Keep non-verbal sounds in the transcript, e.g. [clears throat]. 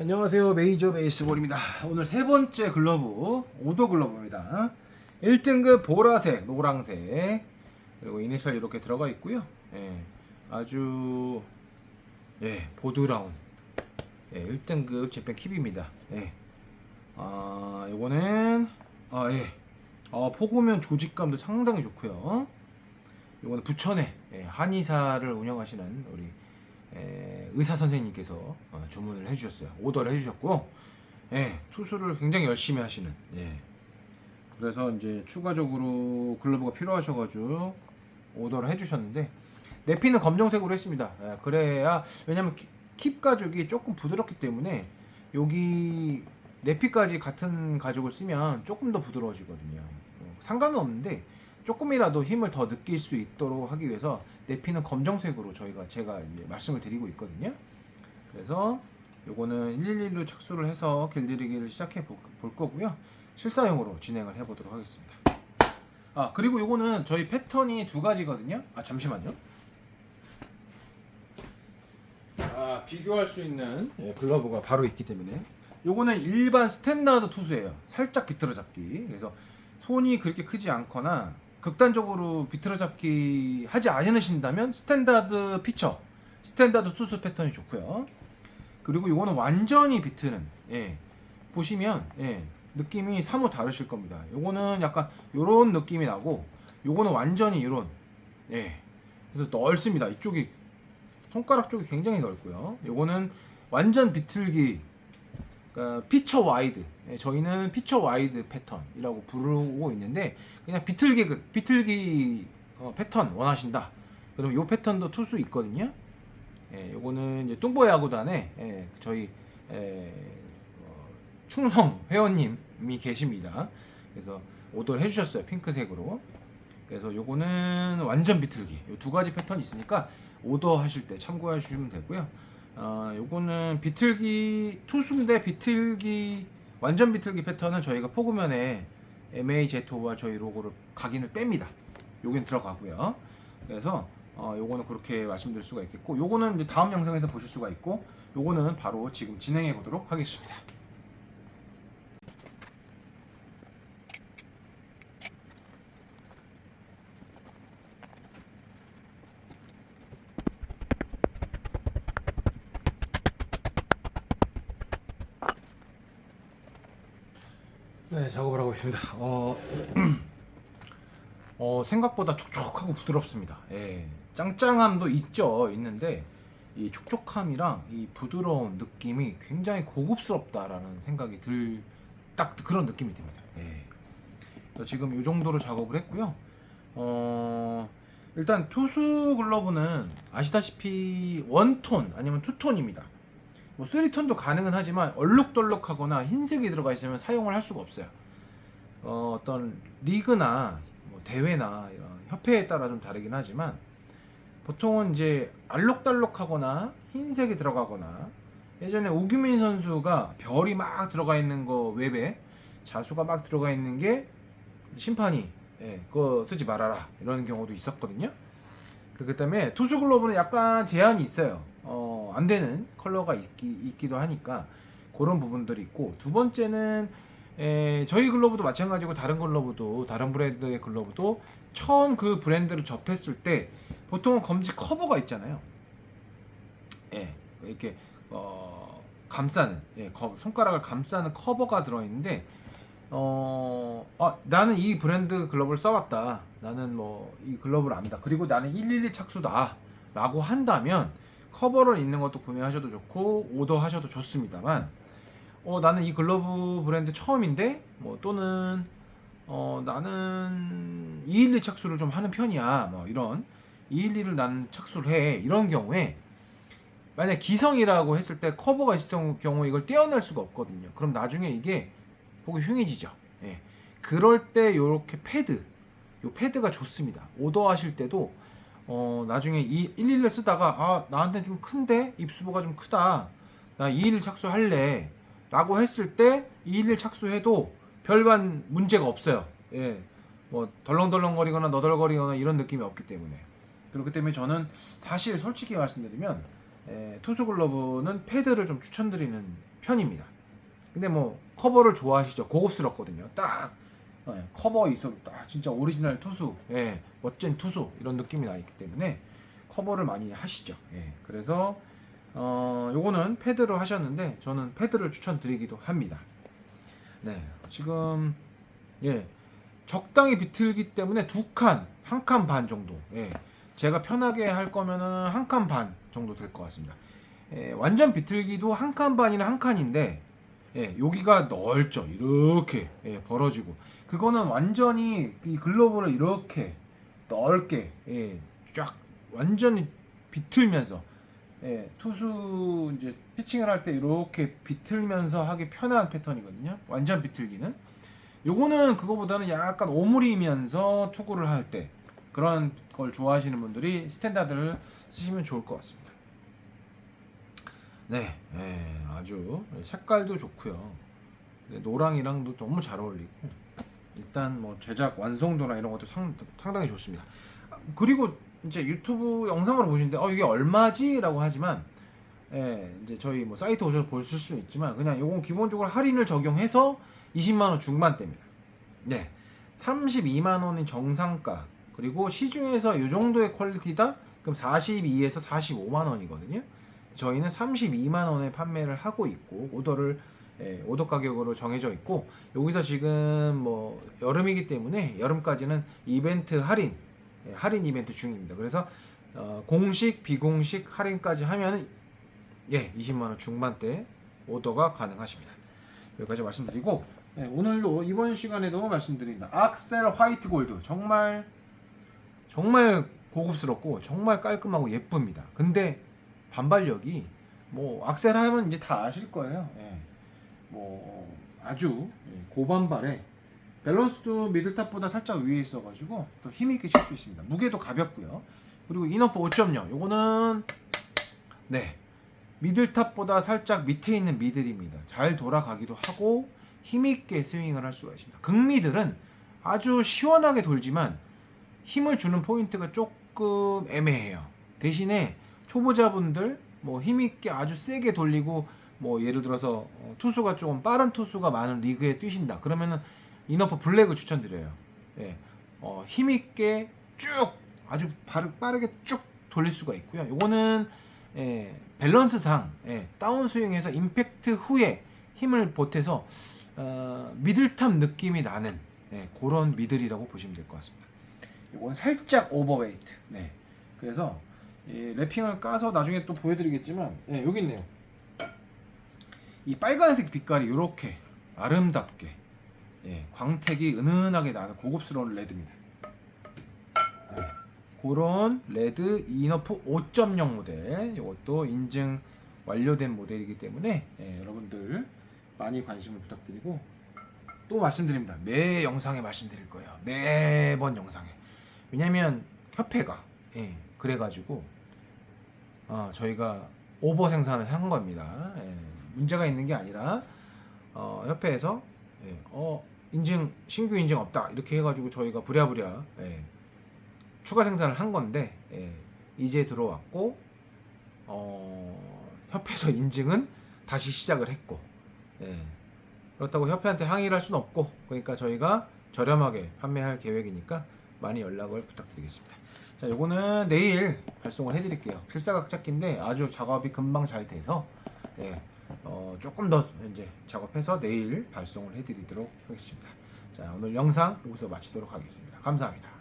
안녕하세요. 메이저 베이스볼입니다. 오늘 세 번째 글러브 오도 글러브입니다. 1등급 보라색 노랑색 그리고 이니셜 이렇게 들어가 있고요. 예, 아주 예, 보드라운 예, 1등급 재팬 킵입니다. 예. 아 요거는 아 예. 아, 포구면 조직감도 상당히 좋고요. 요거는 부천에 예, 한의사를 운영하시는 우리 에, 의사 선생님께서 어, 주문을 해주셨어요. 오더를 해주셨고, 예, 투수를 굉장히 열심히 하시는. 예. 그래서 이제 추가적으로 글러브가 필요하셔가지고 오더를 해주셨는데 내피는 검정색으로 했습니다. 예, 그래야 왜냐면 키- 킵 가죽이 조금 부드럽기 때문에 여기 내피까지 같은 가죽을 쓰면 조금 더 부드러워지거든요. 어, 상관은 없는데 조금이라도 힘을 더 느낄 수 있도록 하기 위해서 내 피는 검정색으로 저희가 제가 말씀을 드리고 있거든요. 그래서 요거는 111로 착수를 해서 길들이기를 시작해 볼, 볼 거고요. 실사용으로 진행을 해 보도록 하겠습니다. 아 그리고 요거는 저희 패턴이 두 가지거든요. 아 잠시만요. 아 비교할 수 있는 예, 글러브가 바로 있기 때문에 요거는 일반 스탠다드 투수예요. 살짝 비틀어 잡기. 그래서 손이 그렇게 크지 않거나 극단적으로 비틀어 잡기 하지 않으신다면 스탠다드 피처, 스탠다드 투수 패턴이 좋고요. 그리고 요거는 완전히 비트는 예. 보시면 예. 느낌이 사뭇 다르실 겁니다. 요거는 약간 요런 느낌이 나고 요거는 완전히 이런 예. 그래서 넓습니다. 이쪽이 손가락 쪽이 굉장히 넓고요. 요거는 완전 비틀기 그러니까 피처 와이드. 예, 저희는 피처 와이드 패턴이라고 부르고 있는데 그냥 비틀기 그- 비틀기 어, 패턴 원하신다. 그럼 요 패턴도 투수 있거든요. 예, 요거는 이제 뚱보 야구단에 예, 저희 에, 어, 충성 회원님이 계십니다. 그래서 오더를 해주셨어요 핑크색으로. 그래서 요거는 완전 비틀기. 요 두 가지 패턴이 있으니까 오더 하실 때 참고해 주시면 되고요. 어, 요거는 비틀기 투수인데 비틀기 완전 비틀기 패턴은 저희가 포구면에 MA제토와 저희 로고를 각인을 뺍니다. 여긴 들어가고요. 그래서 어, 요거는 그렇게 말씀드릴 수가 있겠고 요거는 다음 영상에서 보실 수가 있고 요거는 바로 지금 진행해 보도록 하겠습니다. 네, 작업을 하고 있습니다. 어, [clears throat] 어, 생각보다 촉촉하고 부드럽습니다. 예, 짱짱함도 있죠, 있는데 이 촉촉함이랑 이 부드러운 느낌이 굉장히 고급스럽다라는 생각이 들 딱 그런 느낌이 듭니다. 예. 지금 이 정도로 작업을 했고요. 어, 일단 투수 글러브는 아시다시피 원톤 아니면 투톤입니다. 뭐 쓰리톤도 가능은 하지만 얼룩덜룩하거나 흰색이 들어가 있으면 사용을 할 수가 없어요. 어, 어떤 리그나 뭐 대회나 협회에 따라 좀 다르긴 하지만 보통은 이제 알록달록하거나 흰색이 들어가거나 예전에 오규민 선수가 별이 막 들어가 있는 거 웹에 자수가 막 들어가 있는 게 심판이 예, 그거 쓰지 말아라 이런 경우도 있었거든요. 그 다음에 투수 글러브는 약간 제한이 있어요. 어, 안 되는 컬러가 있기, 있기 도 하니까 그런 부분들이 있고 두 번째는 에, 저희 글러브도 마찬가지고 다른 글러브도 다른 브랜드의 글러브도 처음 그 브랜드를 접했을 때 보통은 검지 커버가 있잖아요. 예, 이렇게 어, 감싸는 예, 거- 손가락을 감싸는 커버가 들어있는데 어, 아, 나는 이 브랜드 글러브를 써왔다. 나는 뭐 이 글러브를 안다. 그리고 나는 112 착수다. 라고 한다면 커버를 있는 것도 구매하셔도 좋고 오더 하셔도 좋습니다만 어, 나는 이 글러브 브랜드 처음인데 뭐 또는 어, 나는 212 착수를 좀 하는 편이야. 뭐 이런 212를 나는 착수를 해. 이런 경우에 만약 기성이라고 했을 때 커버가 있을 경우 이걸 떼어낼 수가 없거든요. 그럼 나중에 이게 보기 흉해지죠. 예. 그럴 때 요렇게 패드, 요 패드가 좋습니다. 오더하실 때도 어 나중에 이 111을 쓰다가 아 나한테 좀 큰데 입수부가 좀 크다. 나 211 착수할래. 라고 했을 때 211 착수해도 별반 문제가 없어요. 예. 뭐 덜렁덜렁거리거나 너덜거리거나 이런 느낌이 없기 때문에. 그렇기 때문에 저는 사실 솔직히 말씀드리면 에, 투수 글러브는 패드를 좀 추천드리는 편입니다. 근데 뭐 커버를 좋아하시죠? 고급스럽거든요. 딱 예, 커버 있어도 딱 진짜 오리지널 투수, 예, 멋진 투수. 이런 느낌이 나기 때문에 커버를 많이 하시죠. 예, 그래서 어, 요거는 패드로 하셨는데 저는 패드를 추천드리기도 합니다. 네, 지금 예, 적당히 비틀기 때문에 두 칸, 한 칸 반 정도. 예, 제가 편하게 할 거면은 한 칸 반 정도 될 것 같습니다. 예, 완전 비틀기도 한 칸 반이나 한 칸인데 예, 여기가 넓죠. 이렇게 예, 벌어지고 그거는 완전히 이 글로브를 이렇게 넓게 예, 쫙 완전히 비틀면서 예, 투수 이제 피칭을 할 때 이렇게 비틀면서 하기 편한 패턴이거든요. 완전 비틀기는. 요거는 그거보다는 약간 오므리면서 투구를 할 때 그런 걸 좋아하시는 분들이 스탠다드를 쓰시면 좋을 것 같습니다. 네, 예, 아주 색깔도 좋고요. 네, 노랑이랑도 너무 잘 어울리고 일단 뭐 제작 완성도나 이런 것도 상, 상당히 좋습니다. 아, 그리고 이제 유튜브 영상으로 보시는데 어 이게 얼마지라고 하지만 예, 이제 저희 뭐 사이트 오셔서 보실 수는 있지만 그냥 이건 기본적으로 할인을 적용해서 20만 원 중반대입니다. 네. 32만 원이 정상가. 그리고 시중에서 이 정도의 퀄리티다? 그럼 42에서 45만 원이거든요. 저희는 32만 원에 판매를 하고 있고 오더를 예, 오더 가격으로 정해져 있고 여기서 지금 뭐 여름이기 때문에 여름까지는 이벤트 할인 예, 할인 이벤트 중입니다. 그래서 어, 공식 비공식 할인까지 하면 예 20만 원 중반대 오더가 가능하십니다. 여기까지 말씀드리고 네, 오늘도 이번 시간에도 말씀드립니다. 악셀 화이트 골드 정말 정말 고급스럽고 정말 깔끔하고 예쁩니다. 근데 반발력이 뭐 악셀 하면 이제 다 아실 거예요. 예. 뭐 아주 예, 고반발에 밸런스도 미들탑보다 살짝 위에 있어가지고 또 힘있게 칠 수 있습니다. 무게도 가볍고요. 그리고 이너프 5.0 요거는 네 미들탑보다 살짝 밑에 있는 미들입니다. 잘 돌아가기도 하고 힘있게 스윙을 할 수가 있습니다. 극미들은 아주 시원하게 돌지만 힘을 주는 포인트가 조금 애매해요. 대신에 초보자분들 뭐 힘있게 아주 세게 돌리고 뭐 예를 들어서 어, 투수가 조금 빠른 투수가 많은 리그에 뛰신다. 그러면은 이너퍼 블랙을 추천드려요. 예. 어, 힘있게 쭉 아주 빠르게 쭉 돌릴 수가 있고요. 요거는 예, 밸런스상 예, 다운 스윙에서 임팩트 후에 힘을 보태서 어, 미들탑 느낌이 나는 예, 그런 미들이라고 보시면 될 것 같습니다. 이건 살짝 오버웨이트. 네. 그래서 이 랩핑을 까서 나중에 또 보여드리겠지만 예, 여기 있네요. 이 빨간색 빛깔이 이렇게 아름답게 예, 광택이 은은하게 나는 고급스러운 레드입니다. 예, 그런 레드 이너프 5.0 모델 이것도 인증 완료된 모델이기 때문에 예, 여러분들 많이 관심을 부탁드리고 또 말씀드립니다. 매 영상에 말씀드릴 거예요. 매번 영상에. 왜냐면 협회가 예, 그래가지고 어, 저희가 오버 생산을 한 겁니다. 예, 문제가 있는 게 아니라 어, 협회에서 예, 어, 인증 신규 인증 없다 이렇게 해가지고 저희가 부랴부랴 예, 추가 생산을 한 건데 예, 이제 들어왔고 어, 협회에서 [laughs] 인증은 다시 시작을 했고 예, 그렇다고 협회한테 항의를 할 수는 없고 그러니까 저희가 저렴하게 판매할 계획이니까 많이 연락을 부탁드리겠습니다. 자, 요거는 내일 발송을 해드릴게요. 필사각 잡기인데 아주 작업이 금방 잘 돼서 예, 어, 조금 더 이제 작업해서 내일 발송을 해드리도록 하겠습니다. 자, 오늘 영상 여기서 마치도록 하겠습니다. 감사합니다.